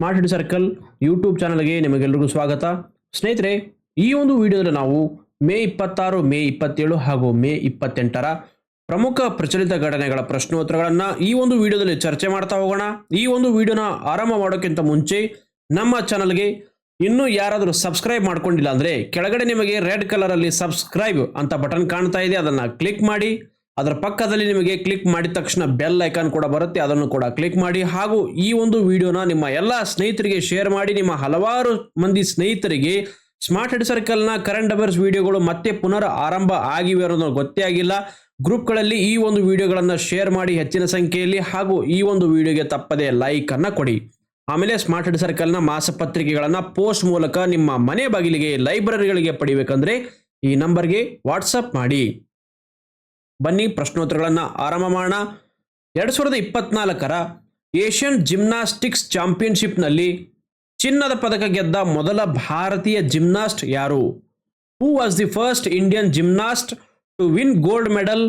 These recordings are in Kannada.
ಸ್ಮಾರ್ಟ್ ಸರ್ಕಲ್ ಯೂಟ್ಯೂಬ್ ಚಾನಲ್ಗೆ ನಿಮಗೆಲ್ಲರಿಗೂ ಸ್ವಾಗತ. ಸ್ನೇಹಿತರೆ, ಈ ಒಂದು ವಿಡಿಯೋದಲ್ಲಿ ನಾವು ಮೇ ಇಪ್ಪತ್ತಾರು, ಮೇ ಇಪ್ಪತ್ತೇಳು ಹಾಗೂ ಮೇ ಇಪ್ಪತ್ತೆಂಟರ ಪ್ರಮುಖ ಪ್ರಚಲಿತ ಘಟನೆಗಳ ಪ್ರಶ್ನೋತ್ತರಗಳನ್ನು ಈ ಒಂದು ವಿಡಿಯೋದಲ್ಲಿ ಚರ್ಚೆ ಮಾಡ್ತಾ ಹೋಗೋಣ. ಈ ಒಂದು ವಿಡಿಯೋನ ಆರಂಭ ಮಾಡೋಕ್ಕಿಂತ ಮುಂಚೆ ನಮ್ಮ ಚಾನಲ್ಗೆ ಇನ್ನೂ ಯಾರಾದರೂ ಸಬ್ಸ್ಕ್ರೈಬ್ ಮಾಡ್ಕೊಂಡಿಲ್ಲ ಅಂದರೆ ಕೆಳಗಡೆ ನಿಮಗೆ ರೆಡ್ ಕಲರಲ್ಲಿ ಸಬ್ಸ್ಕ್ರೈಬ್ ಅಂತ ಬಟನ್ ಕಾಣ್ತಾ ಇದೆ. ಅದನ್ನು ಕ್ಲಿಕ್ ಮಾಡಿ. ಅದರ ಪಕ್ಕದಲ್ಲಿ ನಿಮಗೆ ಕ್ಲಿಕ್ ಮಾಡಿದ ತಕ್ಷಣ ಬೆಲ್ ಐಕಾನ್ ಕೂಡ ಬರುತ್ತೆ. ಅದನ್ನು ಕೂಡ ಕ್ಲಿಕ್ ಮಾಡಿ. ಹಾಗೂ ಈ ಒಂದು ವಿಡಿಯೋನ ನಿಮ್ಮ ಎಲ್ಲ ಸ್ನೇಹಿತರಿಗೆ ಶೇರ್ ಮಾಡಿ. ನಿಮ್ಮ ಹಲವಾರು ಮಂದಿ ಸ್ನೇಹಿತರಿಗೆ ಸ್ಮಾರ್ಟ್ ಹೆಡ್ ಸರ್ಕಲ್ನ ಕರೆಂಟ್ ಅಫೇರ್ಸ್ ವಿಡಿಯೋಗಳು ಮತ್ತೆ ಪುನರ್ ಆರಂಭ ಆಗಿವೆ ಅನ್ನೋದು ಗೊತ್ತೇ ಆಗಿಲ್ಲ. ಗ್ರೂಪ್ಗಳಲ್ಲಿ ಈ ಒಂದು ವಿಡಿಯೋಗಳನ್ನು ಶೇರ್ ಮಾಡಿ ಹೆಚ್ಚಿನ ಸಂಖ್ಯೆಯಲ್ಲಿ. ಹಾಗೂ ಈ ಒಂದು ವಿಡಿಯೋಗೆ ತಪ್ಪದೆ ಲೈಕ್ ಅನ್ನ ಕೊಡಿ. ಆಮೇಲೆ ಸ್ಮಾರ್ಟ್ ಹೆಡ್ ಸರ್ಕಲ್ನ ಮಾಸಪತ್ರಿಕೆಗಳನ್ನು ಪೋಸ್ಟ್ ಮೂಲಕ ನಿಮ್ಮ ಮನೆ ಬಾಗಿಲಿಗೆ ಲೈಬ್ರರಿಗಳಿಗೆ ಪಡಿಬೇಕಂದ್ರೆ ಈ ನಂಬರ್ಗೆ ವಾಟ್ಸಪ್ ಮಾಡಿ. ಬನ್ನಿ ಪ್ರಶ್ನೋತ್ತರಗಳನ್ನು ಆರಂಭ ಮಾಡೋಣ. ಎರಡು ಸಾವಿರದ ಇಪ್ಪತ್ನಾಲ್ಕರ ಏಷ್ಯನ್ ಜಿಮ್ನಾಸ್ಟಿಕ್ಸ್ ಚಾಂಪಿಯನ್ಶಿಪ್ನಲ್ಲಿ ಚಿನ್ನದ ಪದಕ ಗೆದ್ದ ಮೊದಲ ಭಾರತೀಯ ಜಿಮ್ನಾಸ್ಟ್ ಯಾರು? Who was the first Indian gymnast to win gold medal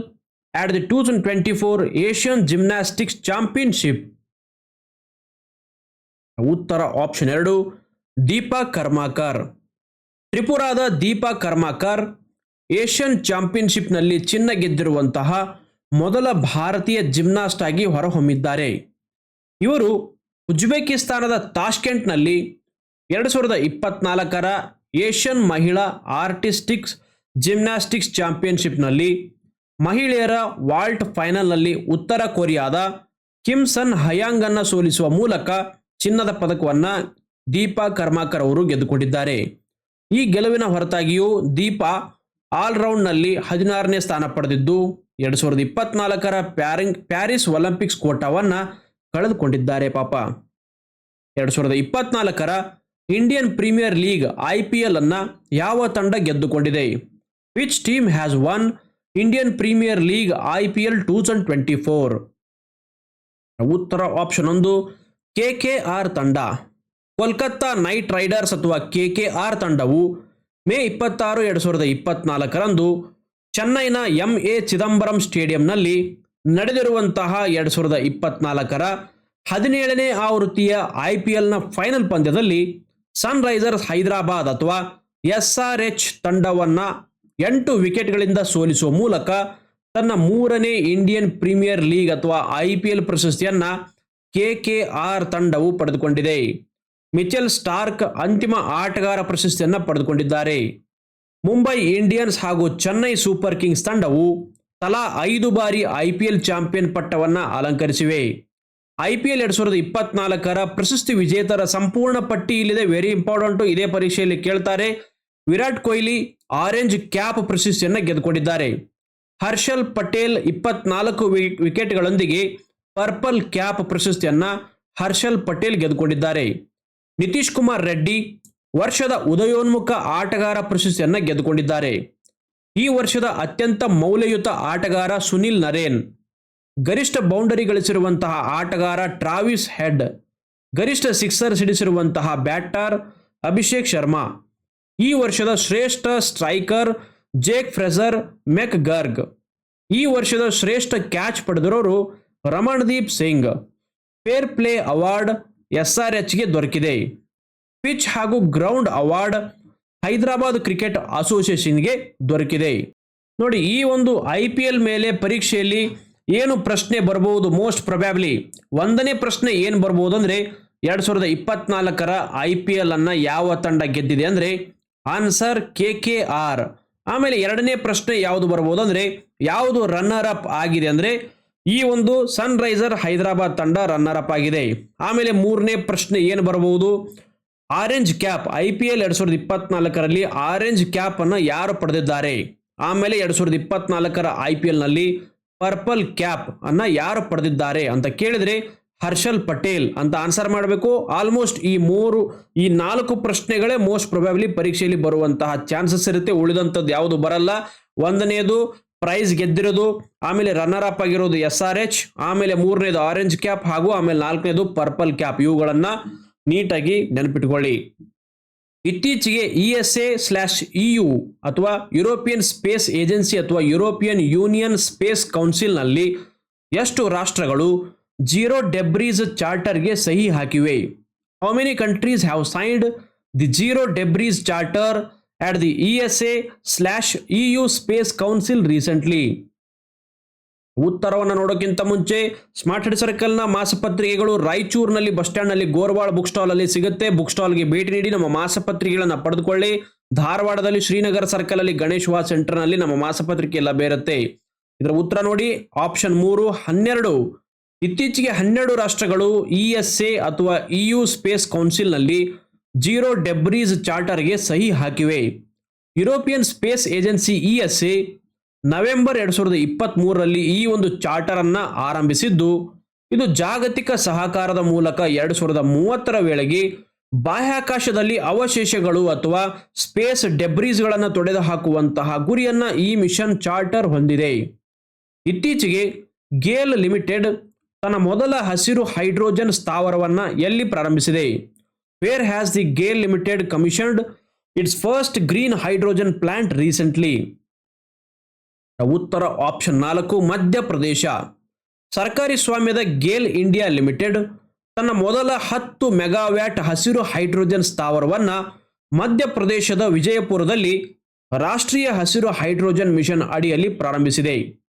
at the two thousand twenty four Asian gymnastics championship ಉತ್ತರ ಆಪ್ಷನ್ ಎರಡು, ದೀಪಾ ಕರ್ಮಾಕರ್. ತ್ರಿಪುರಾದ ದೀಪಾ ಕರ್ಮಾಕರ್ ಏಷ್ಯನ್ ಚಾಂಪಿಯನ್ಶಿಪ್ನಲ್ಲಿ ಚಿನ್ನ ಗೆದ್ದಿರುವಂತಹ ಮೊದಲ ಭಾರತೀಯ ಜಿಮ್ನಾಸ್ಟ್ ಆಗಿ ಹೊರಹೊಮ್ಮಿದ್ದಾರೆ. ಇವರು ಉಜ್ಬೇಕಿಸ್ತಾನದ ತಾಷ್ಕೆಂಟ್ನಲ್ಲಿ ಎರಡು ಸಾವಿರದ ಇಪ್ಪತ್ನಾಲ್ಕರ ಏಷ್ಯನ್ ಮಹಿಳಾ ಆರ್ಟಿಸ್ಟಿಕ್ಸ್ ಜಿಮ್ನಾಸ್ಟಿಕ್ಸ್ ಚಾಂಪಿಯನ್ಶಿಪ್ನಲ್ಲಿ ಮಹಿಳೆಯರ ವಾಲ್ಟ್ ಫೈನಲ್ನಲ್ಲಿ ಉತ್ತರ ಕೊರಿಯಾದ ಕಿಮ್ ಸನ್ ಹಯಾಂಗ್ ಅನ್ನ ಸೋಲಿಸುವ ಮೂಲಕ ಚಿನ್ನದ ಪದಕವನ್ನು ದೀಪಾ ಕರ್ಮಾಕರ್ ಅವರು ಗೆದ್ದುಕೊಂಡಿದ್ದಾರೆ. ಈ ಗೆಲುವಿನ ಹೊರತಾಗಿಯೂ ದೀಪಾ ಆಲ್ರೌಂಡ್ನಲ್ಲಿ ಹದಿನಾರನೇ ಸ್ಥಾನ ಪಡೆದಿದ್ದು ಎರಡು ಸಾವಿರದ ಇಪ್ಪತ್ನಾಲ್ಕರ ಪ್ಯಾರಿಂಗ್ ಪ್ಯಾರಿಸ್ ಒಲಿಂಪಿಕ್ಸ್ ಕೋಟಾವನ್ನ ಕಳೆದುಕೊಂಡಿದ್ದಾರೆ ಪಾಪ. ಎರಡು ಸಾವಿರದ ಇಪ್ಪತ್ನಾಲ್ಕರ Indian premier league I P L ಅನ್ನ ಯಾವ ತಂಡ ಗೆದ್ದುಕೊಂಡಿದೆ? Which team has won Indian premier league I P L two thousand twenty four? ಉತ್ತರ ಆಪ್ಷನ್ ಒಂದು, ಕೆ ಕೆ ಆರ್ ತಂಡ. ಕೋಲ್ಕತ್ತಾ ನೈಟ್ ರೈಡರ್ಸ್ ಅಥವಾ ಕೆ ಕೆ ಆರ್ ತಂಡವು ಮೇ ಇಪ್ಪತ್ತಾರು, ಎರಡು ಸಾವಿರದ ಇಪ್ಪತ್ನಾಲ್ಕರಂದು ಚೆನ್ನೈನ ಎಂ ಎ ಚಿದಂಬರಂ ಸ್ಟೇಡಿಯಂನಲ್ಲಿ ನಡೆದಿರುವಂತಹ ಎರಡು ಸಾವಿರದ ಇಪ್ಪತ್ನಾಲ್ಕರ ಹದಿನೇಳನೇ ಆವೃತ್ತಿಯ ಐ ಪಿ ಎಲ್ನ ಫೈನಲ್ ಪಂದ್ಯದಲ್ಲಿ ಸನ್ರೈಸರ್ಸ್ ಹೈದರಾಬಾದ್ ಅಥವಾ ಎಸ್ ಆರ್ ಎಚ್ ತಂಡವನ್ನು ಎಂಟು ವಿಕೆಟ್ಗಳಿಂದ ಸೋಲಿಸುವ ಮೂಲಕ ತನ್ನ ಮೂರನೇ ಇಂಡಿಯನ್ ಪ್ರೀಮಿಯರ್ ಲೀಗ್ ಅಥವಾ ಐ ಪಿ ಎಲ್ ಪ್ರಶಸ್ತಿಯನ್ನು ಕೆ ಕೆ ಆರ್ ತಂಡವು ಪಡೆದುಕೊಂಡಿದೆ. ಮಿಚೆಲ್ ಸ್ಟಾರ್ಕ್ ಅಂತಿಮ ಆಟಗಾರ ಪ್ರಶಸ್ತಿಯನ್ನು ಪಡೆದುಕೊಂಡಿದ್ದಾರೆ. ಮುಂಬೈ ಇಂಡಿಯನ್ಸ್ ಹಾಗೂ ಚೆನ್ನೈ ಸೂಪರ್ ಕಿಂಗ್ಸ್ ತಂಡವು ತಲಾ ಐದು ಬಾರಿ ಐ ಪಿ ಎಲ್ ಚಾಂಪಿಯನ್ ಪಟ್ಟವನ್ನು ಅಲಂಕರಿಸಿವೆ. ಐ ಪಿ ಎಲ್ ಎರಡ್ ಸಾವಿರದ ಇಪ್ಪತ್ನಾಲ್ಕರ ಪ್ರಶಸ್ತಿ ವಿಜೇತರ ಸಂಪೂರ್ಣ ಪಟ್ಟಿ ಇಲ್ಲಿದೆ. ವೆರಿ ಇಂಪಾರ್ಟೆಂಟ್ ಇದೇ ಪರೀಕ್ಷೆಯಲ್ಲಿ ಕೇಳ್ತಾರೆ. ವಿರಾಟ್ ಕೊಹ್ಲಿ ಆರೆಂಜ್ ಕ್ಯಾಪ್ ಪ್ರಶಸ್ತಿಯನ್ನು ಗೆದ್ದುಕೊಂಡಿದ್ದಾರೆ. ಹರ್ಷಲ್ ಪಟೇಲ್ ಇಪ್ಪತ್ನಾಲ್ಕು ವಿಕೆಟ್ಗಳೊಂದಿಗೆ ಪರ್ಪಲ್ ಕ್ಯಾಪ್ ಪ್ರಶಸ್ತಿಯನ್ನ ಹರ್ಷಲ್ ಪಟೇಲ್ ಗೆದ್ದುಕೊಂಡಿದ್ದಾರೆ. ನಿತೀಶ್ ಕುಮಾರ್ ರೆಡ್ಡಿ ವರ್ಷದ ಉದಯೋನ್ಮುಖ ಆಟಗಾರ ಪ್ರಶಸ್ತಿಯನ್ನು ಗೆದ್ದುಕೊಂಡಿದ್ದಾರೆ. ಈ ವರ್ಷದ ಅತ್ಯಂತ ಮೌಲ್ಯಯುತ ಆಟಗಾರ ಸುನಿಲ್ ನರೇನ್, ಗರಿಷ್ಠ ಬೌಂಡರಿ ಗಳಿಸಿರುವಂತಹ ಆಟಗಾರ ಟ್ರಾವಿಸ್ ಹೆಡ್, ಗರಿಷ್ಠ ಸಿಕ್ಸರ್ ಸಿಡಿಸಿರುವಂತಹ ಬ್ಯಾಟರ್ ಅಭಿಷೇಕ್ ಶರ್ಮಾ, ಈ ವರ್ಷದ ಶ್ರೇಷ್ಠ striker Jake Fraser McGurk ಈ ವರ್ಷದ ಶ್ರೇಷ್ಠ catch ಪಡೆದಿರೋರು Ramandeep Singh, fair play award S R ಎಚ್ಗೆ ದೊರಕಿದೆ. ಪಿಚ್ ಹಾಗೂ ಗ್ರೌಂಡ್ ಅವಾರ್ಡ್ ಹೈದರಾಬಾದ್ ಕ್ರಿಕೆಟ್ ಅಸೋಸಿಯೇಷನ್ಗೆ ದೊರಕಿದೆ. ನೋಡಿ, ಈ ಒಂದು ಐ ಪಿ ಎಲ್ ಮೇಲೆ ಪರೀಕ್ಷೆಯಲ್ಲಿ ಏನು ಪ್ರಶ್ನೆ ಬರಬಹುದು? ಮೋಸ್ಟ್ ಪ್ರೊಬ್ಯಾಬ್ಲಿ ಒಂದನೇ ಪ್ರಶ್ನೆ ಏನು ಬರಬಹುದು ಅಂದ್ರೆ ಎರಡು ಸಾವಿರದ ಇಪ್ಪತ್ನಾಲ್ಕರ ಐ ಪಿ ಎಲ್ ಅನ್ನು ಯಾವ ತಂಡ ಗೆದ್ದಿದೆ ಅಂದ್ರೆ ಆನ್ಸರ್ ಕೆ ಕೆ ಆರ್. ಆಮೇಲೆ ಎರಡನೇ ಪ್ರಶ್ನೆ ಯಾವುದು ಬರ್ಬೋದು ಅಂದ್ರೆ ಯಾವುದು ರನ್ನರ್ ಅಪ್ ಆಗಿದೆ ಅಂದ್ರೆ ಈ ಒಂದು ಸನ್ ರೈಸರ್ ಹೈದರಾಬಾದ್ ತಂಡ ರನ್ನರ್ ಅಪ್ ಆಗಿದೆ. ಆಮೇಲೆ ಮೂರನೇ ಪ್ರಶ್ನೆ ಏನು ಬರಬಹುದು orange cap I P L ಎರಡ್ ಸಾವಿರದ ಇಪ್ಪತ್ನಾಲ್ಕರಲ್ಲಿ ಆರೆಂಜ್ ಕ್ಯಾಪ್ ಅನ್ನು ಯಾರು ಪಡೆದಿದ್ದಾರೆ? ಆಮೇಲೆ ಎರಡ್ ಸಾವಿರದ ಇಪ್ಪತ್ನಾಲ್ಕರ ಐ ಪಿ ಎಲ್ನಲ್ಲಿ ಪರ್ಪಲ್ ಕ್ಯಾಪ್ ಅನ್ನ ಯಾರು ಪಡೆದಿದ್ದಾರೆ ಅಂತ ಕೇಳಿದ್ರೆ ಹರ್ಷಲ್ ಪಟೇಲ್ ಅಂತ ಆನ್ಸರ್ ಮಾಡಬೇಕು. ಆಲ್ಮೋಸ್ಟ್ ಈ ಮೂರು, ಈ ನಾಲ್ಕು ಪ್ರಶ್ನೆಗಳೇ ಮೋಸ್ಟ್ ಪ್ರೊಬ್ಯಾಬ್ಲಿ ಪರೀಕ್ಷೆಯಲ್ಲಿ ಬರುವಂತಹ ಚಾನ್ಸಸ್ ಇರುತ್ತೆ. ಉಳಿದಂಥದ್ದು ಯಾವುದು ಬರಲ್ಲ. ಒಂದನೇದು ಪ್ರೈಸ್ ಗೆದ್ದಿರೋದು, ಆಮೇಲೆ ರನ್ನರ್ ಅಪ್ ಆಗಿರೋದು ಎಸ್ ಆರ್ ಎಚ್ ಆಮೇಲೆ ಮೂರನೇದು ಆರೆಂಜ್ ಕ್ಯಾಪ್ ಹಾಗೂ ಆಮೇಲೆ ನಾಲ್ಕನೇದು ಪರ್ಪಲ್ ಕ್ಯಾಪ್ ಇವುಗಳನ್ನ ನೀಟಾಗಿ ನೆನಪಿಟ್ಕೊಳ್ಳಿ. ಇತ್ತೀಚೆಗೆ E S A slash EU ಅಥವಾ ಯುರೋಪಿಯನ್ ಸ್ಪೇಸ್ ಏಜೆನ್ಸಿ ಅಥವಾ ಯುರೋಪಿಯನ್ ಯೂನಿಯನ್ ಸ್ಪೇಸ್ ಕೌನ್ಸಿಲ್ನಲ್ಲಿ ಎಷ್ಟು ರಾಷ್ಟ್ರಗಳು ಜೀರೋ ಡೆಬ್ರೀಸ್ ಚಾರ್ಟರ್ಗೆ ಸಹಿ ಹಾಕಿವೆ? How many countries have signed the zero debris Charter? At the ESA slash EU Space Council recently? ಉತ್ತರವನ್ನು ನೋಡೋಕ್ಕಿಂತ ಮುಂಚೆ ಸ್ಮಾರ್ಟ್ ಹೆಡ್ ಸರ್ಕಲ್ನ ಮಾಸಪತ್ರಿಕೆಗಳು ರಾಯಚೂರಿನಲ್ಲಿ ಬಸ್ ಸ್ಟ್ಯಾಂಡ್ನಲ್ಲಿ ಗೋರ್ವಾಳ ಬುಕ್ ಸ್ಟಾಲ್ ಅಲ್ಲಿ ಸಿಗುತ್ತೆ. ಬುಕ್ ಸ್ಟಾಲ್ಗೆ ಭೇಟಿ ನೀಡಿ ನಮ್ಮ ಮಾಸಪತ್ರಿಕೆಗಳನ್ನು ಪಡೆದುಕೊಳ್ಳಿ. ಧಾರವಾಡದಲ್ಲಿ ಶ್ರೀನಗರ ಸರ್ಕಲ್ ಅಲ್ಲಿ ಗಣೇಶ್ ವಾ ಸೆಂಟರ್ನಲ್ಲಿ ನಮ್ಮ ಮಾಸಪತ್ರಿಕೆ ಎಲ್ಲ ಬೇರುತ್ತೆ. ಇದರ ಉತ್ತರ ನೋಡಿ ಆಪ್ಷನ್ ಮೂರು, ಹನ್ನೆರಡು. ಇತ್ತೀಚೆಗೆ ಹನ್ನೆರಡು ರಾಷ್ಟ್ರಗಳು ಇ ಎಸ್ ಎ ಅಥವಾ ಇಯು ಸ್ಪೇಸ್ ಕೌನ್ಸಿಲ್ನಲ್ಲಿ ಜೀರೋ ಡೆಬ್ರೀಸ್ ಚಾರ್ಟರ್ಗೆ ಸಹಿ ಹಾಕಿವೆ. European space agency E S A November ಎರಡು ಸಾವಿರದ ಇಪ್ಪತ್ತ್ ಮೂರರಲ್ಲಿ ಈ ಒಂದು ಚಾರ್ಟರನ್ನು ಆರಂಭಿಸಿದ್ದು, ಇದು ಜಾಗತಿಕ ಸಹಕಾರದ ಮೂಲಕ ಎರಡು ಸಾವಿರದ ಮೂವತ್ತರ ವೇಳೆಗೆ ಬಾಹ್ಯಾಕಾಶದಲ್ಲಿ ಅವಶೇಷಗಳು ಅಥವಾ ಸ್ಪೇಸ್ ಡೆಬ್ರೀಸ್ಗಳನ್ನು ತೊಡೆದು ಹಾಕುವಂತಹ ಗುರಿಯನ್ನು ಈ ಮಿಷನ್ ಚಾರ್ಟರ್ ಹೊಂದಿದೆ. ಇತ್ತೀಚೆಗೆ ಗೇಲ್ ಲಿಮಿಟೆಡ್ ತನ್ನ ಮೊದಲ ಹಸಿರು ಹೈಡ್ರೋಜನ್ ಸ್ಥಾವರವನ್ನು ಎಲ್ಲಿ ಪ್ರಾರಂಭಿಸಿದೆ? Where has the GAIL limited commissioned its first green hydrogen plant recently ಉತ್ತರ ಆಪ್ಷನ್ ನಾಲ್ಕು ಮಧ್ಯಪ್ರದೇಶ ಸರ್ಕಾರಿ ಸ್ವಾಮ್ಯದ ಗೇಲ್ ಇಂಡಿಯಾ ಲಿಮಿಟೆಡ್ ತನ್ನ ಮೊದಲ ಹತ್ತು ಮೆಗಾವ್ಯಾಟ್ ಹಸಿರು ಹೈಡ್ರೋಜನ್ ಸ್ಥಾವರವನ್ನು ಮಧ್ಯಪ್ರದೇಶದ ವಿಜಯಪುರದಲ್ಲಿ ರಾಷ್ಟ್ರೀಯ ಹಸಿರು ಹೈಡ್ರೋಜನ್ ಮಿಷನ್ ಅಡಿಯಲ್ಲಿ ಪ್ರಾರಂಭಿಸಿದೆ.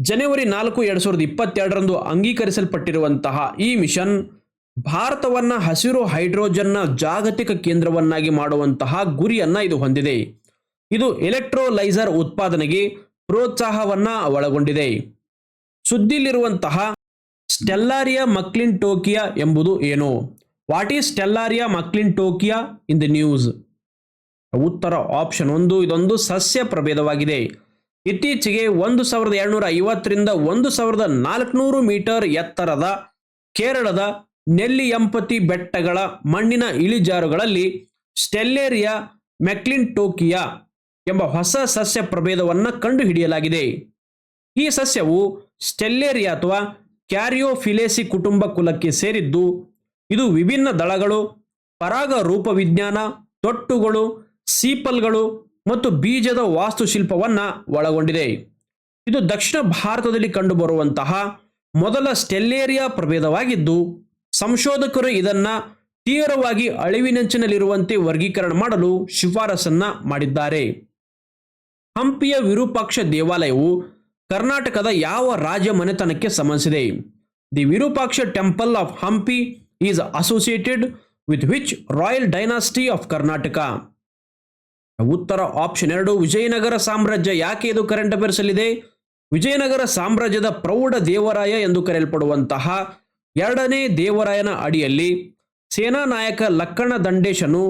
ಜನವರಿ ನಾಲ್ಕು, ಎರಡು ಸಾವಿರದ ಇಪ್ಪತ್ತೆರಡರಂದು ಅಂಗೀಕರಿಸಲ್ಪಟ್ಟಿರುವಂತಹ ಈ ಮಿಷನ್ ಭಾರತವನ್ನ ಹಸಿರು ಹೈಡ್ರೋಜನ್ನ ಜಾಗತಿಕ ಕೇಂದ್ರವನ್ನಾಗಿ ಮಾಡುವಂತಹ ಗುರಿಯನ್ನ ಇದು ಹೊಂದಿದೆ. ಇದು ಎಲೆಕ್ಟ್ರೋಲೈಸರ್ ಉತ್ಪಾದನೆಗೆ ಪ್ರೋತ್ಸಾಹವನ್ನ ಒಳಗೊಂಡಿದೆ. ಸುದ್ದಿಲಿರುವಂತಹ ಸ್ಟೆಲ್ಲಾರಿಯಾ ಮಕ್ಲಿನ್ ಟೋಕಿಯಾ ಎಂಬುದು ಏನು? What is stellaria mcclintockiae in the news? ಉತ್ತರ ಆಪ್ಷನ್ ಒಂದು, ಇದೊಂದು ಸಸ್ಯ ಪ್ರಭೇದವಾಗಿದೆ. ಇತ್ತೀಚೆಗೆ ಒಂದು ಸಾವಿರದ ಏಳ್ನೂರ ಐವತ್ತರಿಂದ ಒಂದು ಸಾವಿರದ ನಾಲ್ಕುನೂರು ಮೀಟರ್ ಎತ್ತರದ ಕೇರಳದ ನೆಲ್ಲಿಯಂಪತಿ ಬೆಟ್ಟಗಳ ಮಣ್ಣಿನ ಇಳಿಜಾರುಗಳಲ್ಲಿ ಸ್ಟೆಲ್ಲೇರಿಯಾ ಮೆಕ್ಲಿನ್ ಟೋಕಿಯಾ ಎಂಬ ಹೊಸ ಸಸ್ಯ ಪ್ರಭೇದವನ್ನು ಕಂಡುಹಿಡಿಯಲಾಗಿದೆ. ಈ ಸಸ್ಯವು ಸ್ಟೆಲ್ಲೇರಿಯಾ ಅಥವಾ ಕ್ಯಾರಿಯೋಫಿಲೇಸಿ ಕುಟುಂಬ ಕುಲಕ್ಕೆ ಸೇರಿದ್ದು, ಇದು ವಿಭಿನ್ನ ದಳಗಳು, ಪರಾಗ ರೂಪವಿಜ್ಞಾನ, ತೊಟ್ಟುಗಳು, ಸೀಪಲ್ಗಳು ಮತ್ತು ಬೀಜದ ವಾಸ್ತುಶಿಲ್ಪವನ್ನು ಒಳಗೊಂಡಿದೆ. ಇದು ದಕ್ಷಿಣ ಭಾರತದಲ್ಲಿ ಕಂಡುಬರುವಂತಹ ಮೊದಲ ಸ್ಟೆಲ್ಲೇರಿಯಾ ಪ್ರಭೇದವಾಗಿದ್ದು ಸಂಶೋಧಕರು ಇದನ್ನ ತೀವ್ರವಾಗಿ ಅಳಿವಿನಂಚಿನಲ್ಲಿರುವಂತೆ ವರ್ಗೀಕರಣ ಮಾಡಲು ಶಿಫಾರಸನ್ನ ಮಾಡಿದ್ದಾರೆ. ಹಂಪಿಯ ವಿರೂಪಾಕ್ಷ ದೇವಾಲಯವು ಕರ್ನಾಟಕದ ಯಾವ ರಾಜ ಮನೆತನಕ್ಕೆ ಸಂಬಂಧಿಸಿದೆ? The Virupaksha temple of Hampi is associated with which royal dynasty of Karnataka. ಉತ್ತರ ಆಪ್ಷನ್ ಎರಡು, ವಿಜಯನಗರ ಸಾಮ್ರಾಜ್ಯ ಯಾಕೆ ಇದು ಕರೆಂಟ್ ಅಫೇರ್ಸ್ ಅಲ್ಲಿದೆ? ವಿಜಯನಗರ ಸಾಮ್ರಾಜ್ಯದ ಪ್ರೌಢ ದೇವರಾಯ ಎಂದು ಕರೆಯಲ್ಪಡುವಂತಹ ಎರಡನೇ ದೇವರಾಯನ ಅಡಿಯಲ್ಲಿ ಸೇನಾ ನಾಯಕ ಲಕ್ಕಣ ದಂಡೇಶನು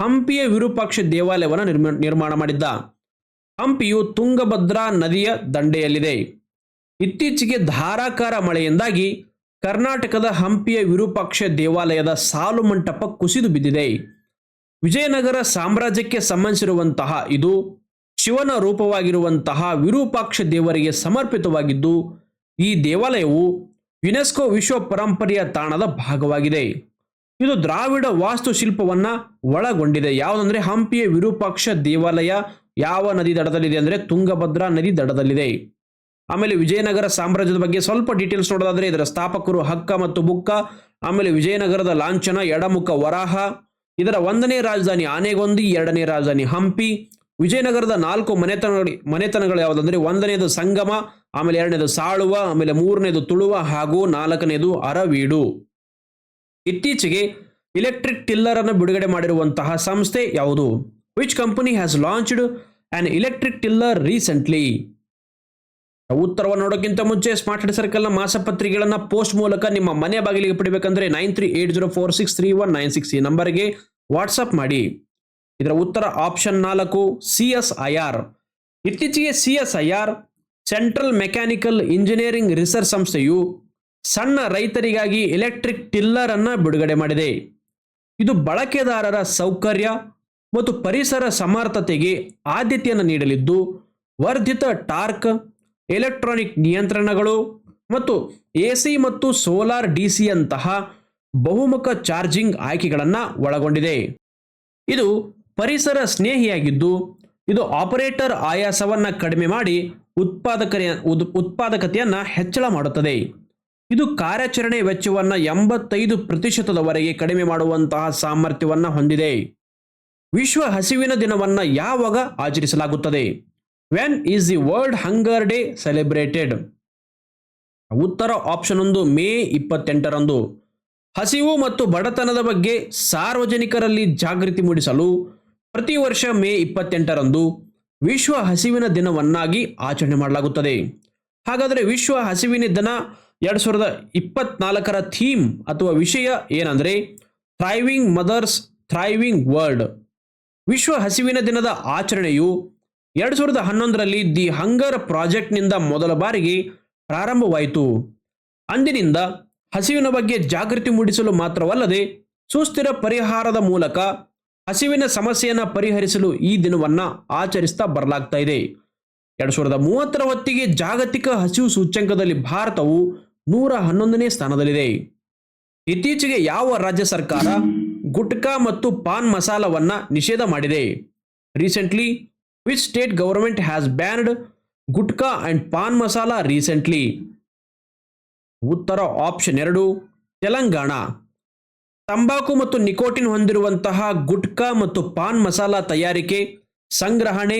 ಹಂಪಿಯ ವಿರೂಪಾಕ್ಷ ದೇವಾಲಯವನ್ನು ನಿರ್ಮ, ನಿರ್ಮಾಣ ಮಾಡಿದ್ದ. ಹಂಪಿಯು ತುಂಗಭದ್ರಾ ನದಿಯ ದಂಡೆಯಲ್ಲಿದೆ. ಇತ್ತೀಚೆಗೆ ಧಾರಾಕಾರ ಮಳೆಯಿಂದಾಗಿ ಕರ್ನಾಟಕದ ಹಂಪಿಯ ವಿರೂಪಾಕ್ಷ ದೇವಾಲಯದ ಸಾಲು ಮಂಟಪ ಕುಸಿದು ಬಿದ್ದಿದೆ. ವಿಜಯನಗರ ಸಾಮ್ರಾಜ್ಯಕ್ಕೆ ಸಂಬಂಧಿಸಿರುವಂತಹ ಇದು ಶಿವನ ರೂಪವಾಗಿರುವಂತಹ ವಿರೂಪಾಕ್ಷ ದೇವರಿಗೆ ಸಮರ್ಪಿತವಾಗಿದ್ದು, ಈ ದೇವಾಲಯವು ಯುನೆಸ್ಕೋ ವಿಶ್ವ ಪರಂಪರೆಯ ತಾಣದ ಭಾಗವಾಗಿದೆ. ಇದು ದ್ರಾವಿಡ ವಾಸ್ತುಶಿಲ್ಪವನ್ನ ಒಳಗೊಂಡಿದೆ. ಯಾವುದಂದ್ರೆ ಹಂಪಿಯ ವಿರೂಪಾಕ್ಷ ದೇವಾಲಯ ಯಾವ ನದಿ ದಡದಲ್ಲಿದೆ ಅಂದರೆ ತುಂಗಭದ್ರಾ ನದಿ ದಡದಲ್ಲಿದೆ. ಆಮೇಲೆ ವಿಜಯನಗರ ಸಾಮ್ರಾಜ್ಯದ ಬಗ್ಗೆ ಸ್ವಲ್ಪ ಡೀಟೇಲ್ಸ್ ನೋಡೋದಾದ್ರೆ ಇದರ ಸ್ಥಾಪಕರು ಹಕ್ಕ ಮತ್ತು ಬುಕ್ಕ, ಆಮೇಲೆ ವಿಜಯನಗರದ ಲಾಂಛನ, ಎಡಮುಖ ವರಾಹ, ಇದರ ಒಂದನೇ ರಾಜಧಾನಿ ಆನೆಗೊಂದಿ, ಎರಡನೇ ರಾಜಧಾನಿ ಹಂಪಿ ವಿಜಯನಗರದ ನಾಲ್ಕು ಮನೆತನಗಳು ಮನೆತನಗಳು ಯಾವುದಂದ್ರೆ ಒಂದನೆಯದು ಸಂಗಮ, ಆಮೇಲೆ ಎರಡನೇದು ಸಾಳುವ, ಆಮೇಲೆ ಮೂರನೇದು ತುಳುವ ಹಾಗೂ ನಾಲ್ಕನೇದು ಅರವೀಡು. ಇತ್ತೀಚೆಗೆ ಇಲೆಕ್ಟ್ರಿಕ್ ಟಿಲ್ಲರ್ ಅನ್ನು ಬಿಡುಗಡೆ ಮಾಡಿರುವಂತಹ ಸಂಸ್ಥೆ ಯಾವುದು? Which company has launched an electric tiller recently ಉತ್ತರವನ್ನು ನೋಡೋಕ್ಕಿಂತ ಮುಂಚೆ ಸ್ಮಾರ್ಟ್ ಹೆಡ್ ಸರ್ಕಲ್ನ ಮಾಸಪತ್ರಿಕೆಗಳನ್ನ ಪೋಸ್ಟ್ ಮೂಲಕ ನಿಮ್ಮ ಮನೆ ಬಾಗಿಲಿಗೆ ಪಡಿಬೇಕಂದ್ರೆ nine three eight zero four six three one nine six ಈ ನಂಬರ್ಗೆ ವಾಟ್ಸಪ್ ಮಾಡಿ. ಇದರ ಉತ್ತರ ಆಪ್ಷನ್ ನಾಲ್ಕು ಸಿ ಎಸ್ ಐ ಆರ್ ಇತ್ತೀಚೆಗೆ C S I R central mechanical engineering research ಸಂಸ್ಥೆಯು ಸಣ್ಣ ರೈತರಿಗಾಗಿ ಎಲೆಕ್ಟ್ರಿಕ್ ಟಿಲ್ಲರ್ ಅನ್ನ ಬಿಡುಗಡೆ ಮಾಡಿದೆ. ಇದು ಬಳಕೆದಾರರ ಸೌಕರ್ಯ ಮತ್ತು ಪರಿಸರ ಸಮರ್ಥತೆಗೆ ಆದ್ಯತೆಯನ್ನು ನೀಡಲಿದ್ದು, ವರ್ಧಿತ ಟಾರ್ಕ್ ಎಲೆಕ್ಟ್ರಾನಿಕ್ ನಿಯಂತ್ರಣಗಳು ಮತ್ತು ಎಸಿ ಮತ್ತು ಸೋಲಾರ್ ಡಿಸಿಯಂತಹ ಬಹುಮುಖ ಚಾರ್ಜಿಂಗ್ ಆಯ್ಕೆಗಳನ್ನು ಒಳಗೊಂಡಿದೆ. ಇದು ಪರಿಸರ ಸ್ನೇಹಿಯಾಗಿದ್ದು, ಇದು ಆಪರೇಟರ್ ಆಯಾಸವನ್ನು ಕಡಿಮೆ ಮಾಡಿ ಉತ್ಪಾದಕ ಉತ್ಪಾದಕತೆಯನ್ನು ಹೆಚ್ಚಳ ಮಾಡುತ್ತದೆ. ಇದು ಕಾರ್ಯಾಚರಣೆ ವೆಚ್ಚವನ್ನು ಎಂಬತ್ತೈದು ಪ್ರತಿಶತದವರೆಗೆ ಕಡಿಮೆ ಮಾಡುವಂತಹ ಸಾಮರ್ಥ್ಯವನ್ನು ಹೊಂದಿದೆ. ವಿಶ್ವ ಹಸಿವಿನ ದಿನವನ್ನು ಯಾವಾಗ ಆಚರಿಸಲಾಗುತ್ತದೆ? When is the world hunger day celebrated ಉತ್ತರ ಆಪ್ಷನ್ ಒಂದು, ಮೇ ಇಪ್ಪತ್ತೆಂಟರಂದು. ಹಸಿವು ಮತ್ತು ಬಡತನದ ಬಗ್ಗೆ ಸಾರ್ವಜನಿಕರಲ್ಲಿ ಜಾಗೃತಿ ಮೂಡಿಸಲು ಪ್ರತಿ ವರ್ಷ ಮೇ ಇಪ್ಪತ್ತೆಂಟರಂದು ವಿಶ್ವ ಹಸಿವಿನ ದಿನವನ್ನಾಗಿ ಆಚರಣೆ ಮಾಡಲಾಗುತ್ತದೆ. ಹಾಗಾದರೆ ವಿಶ್ವ ಹಸಿವಿನ ದಿನ ಎರಡು ಸಾವಿರದ ಇಪ್ಪತ್ನಾಲ್ಕರ ಥೀಮ್ ಅಥವಾ ವಿಷಯ ಏನಂದರೆ ಥ್ರೈವಿಂಗ್ ಮದರ್ಸ್ ಥ್ರೈವಿಂಗ್ ವರ್ಲ್ಡ್. ವಿಶ್ವ ಹಸಿವಿನ ದಿನದ ಆಚರಣೆಯು ಎರಡು ಸಾವಿರದ ಹನ್ನೊಂದರಲ್ಲಿ ದಿ ಹಂಗರ್ ಪ್ರಾಜೆಕ್ಟ್ನಿಂದ ಮೊದಲ ಬಾರಿಗೆ ಪ್ರಾರಂಭವಾಯಿತು. ಅಂದಿನಿಂದ ಹಸಿವಿನ ಬಗ್ಗೆ ಜಾಗೃತಿ ಮೂಡಿಸಲು ಮಾತ್ರವಲ್ಲದೆ ಸುಸ್ಥಿರ ಪರಿಹಾರದ ಮೂಲಕ ಹಸಿವಿನ ಸಮಸ್ಯೆಯನ್ನು ಪರಿಹರಿಸಲು ಈ ದಿನವನ್ನು ಆಚರಿಸ್ತಾ ಬರಲಾಗ್ತಾ ಇದೆ. ಎರಡು ಸಾವಿರದ ಮೂವತ್ತರ ಹೊತ್ತಿಗೆ ಜಾಗತಿಕ ಹಸಿವು ಸೂಚ್ಯಂಕದಲ್ಲಿ ಭಾರತವು ನೂರ ಹನ್ನೊಂದನೇ ಸ್ಥಾನದಲ್ಲಿದೆ. ಇತ್ತೀಚೆಗೆ ಯಾವ ರಾಜ್ಯ ಸರ್ಕಾರ ಗುಟ್ಕಾ ಮತ್ತು ಪಾನ್ ಮಸಾಲವನ್ನ ನಿಷೇಧ ಮಾಡಿದೆ? Recently which state government has banned gutka and paan masala recently? ಉತ್ತರ ಆಪ್ಷನ್ ಎರಡು, ತೆಲಂಗಾಣ. ತಂಬಾಕು ಮತ್ತು ನಿಕೋಟಿನ್ ಹೊಂದಿರುವಂತಹ ಗುಟ್ಕಾ ಮತ್ತು ಪಾನ್ ಮಸಾಲಾ ತಯಾರಿಕೆ, ಸಂಗ್ರಹಣೆ,